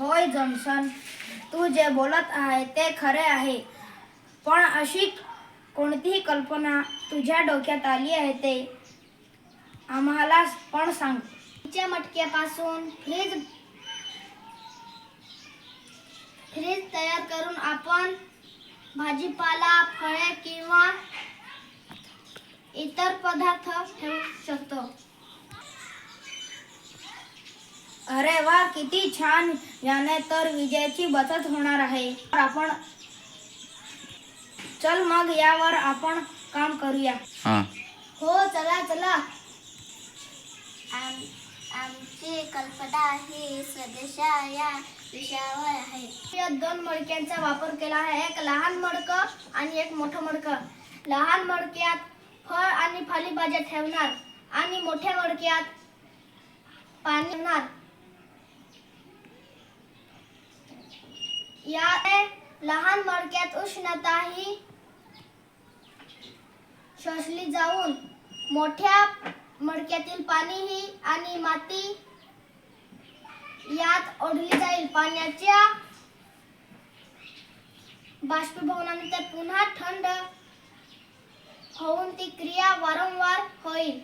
होय जॉन्सन. तू जे बोलत आहे ते खरे आहे. पण अशी कोणतीही कल्पना तुझ्या डोक्यात आली आहे ते आम्हाला पण सांग. तिच्या मटक्यापासून फ्रीज फ्रीज तयार करून आपण भाजीपाला फळे किंवा इतर पदार्थ ठेवू शकतो. अरे वा किती छान याने तर विजेची बचत होणार आहे. आपण चल मग यावर आपण काम करूया. हां. हो चला चला. आम आमची कल्पना ही स्वदेशा या विषयावर आहे. या दोन मडक्यांचा वापर केला आहे. एक लहान मडकं आणि एक मोठं मडकं. लहान मडक्यात फळ आणि फळभाज्या ठेवणार आणि मोठ्या मडक्यात पाणी ठेवणार. या लहान मडक्यात उष्णता ही शोषली जाऊन मोठ्या मडक्यातील पाणी ही आणि माती यात ओढली जाईल. पाण्याच्या बाष्पीभवनानंतर पुन्हा थंड होऊन ती क्रिया वारंवार होईल.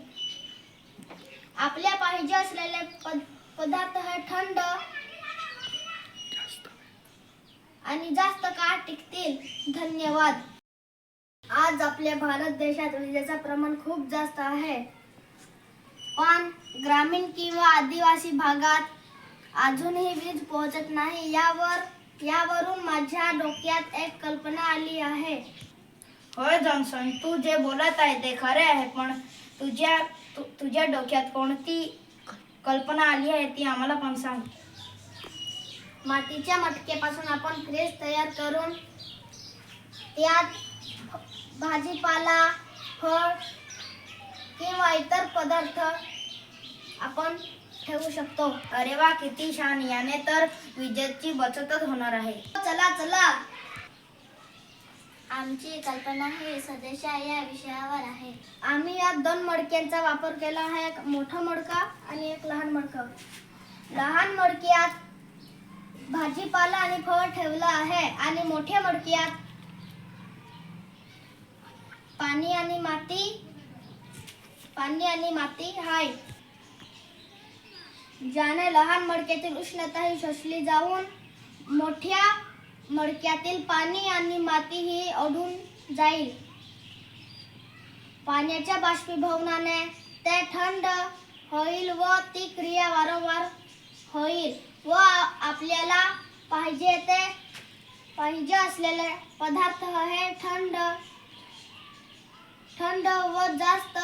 आपल्या पाहिजे असलेले पद- पदार्थ हे थंड आणि जास्त काळ टिकतील. धन्यवाद. आज आपल्या भारत देशात विजेचं प्रमाण खूप जास्त आहे. पण ग्रामीण किंवा आदिवासी भागात अजूनही वीज पोहोचत नाही यावर यावरून माझ्या डोक्यात एक कल्पना आली आहे. होय जॉन्सन तू जे बोलत आहे ते खरे आहे पण तुझ्या तु, तुझ्या डोक्यात कोणती कल्पना आली आहे ती आम्हाला पण सांग. मातीच्या मटक्यापासून आपण फ्रेश तयार करून त्यात भाजीपाला फळ किंवा इतर पदार्थ आपण ठेवू शकतो. अरे वा किती छान! याने तर विजेची बचतच होणार आहे. चला चला! आमची कल्पना ही सदेशा या विषयावर आहे. आम्ही या दोन मडक्यांचा वापर केला आहे. एक मोठा मडका आणि एक लहान मडका. लहान मडक्यात भाजीपाला आणि फळ ठेवलं आहे आणि मोठ्या मडक्यात पाणी आणि माती पाणी आणि माती हाय. ज्याने लहान मडक्यातील उष्णता ही शोषली जाऊन मोठ्या मडक्यातील पाणी आणि माती ही ओढून जाईल. पाण्याच्या बाष्पीभवनाने ते थंड होईल व ती क्रिया वारंवार होईल व आपल्याला पाहिजे ते पाहिजे असलेले पदार्थ हे थंड थंड व जास्त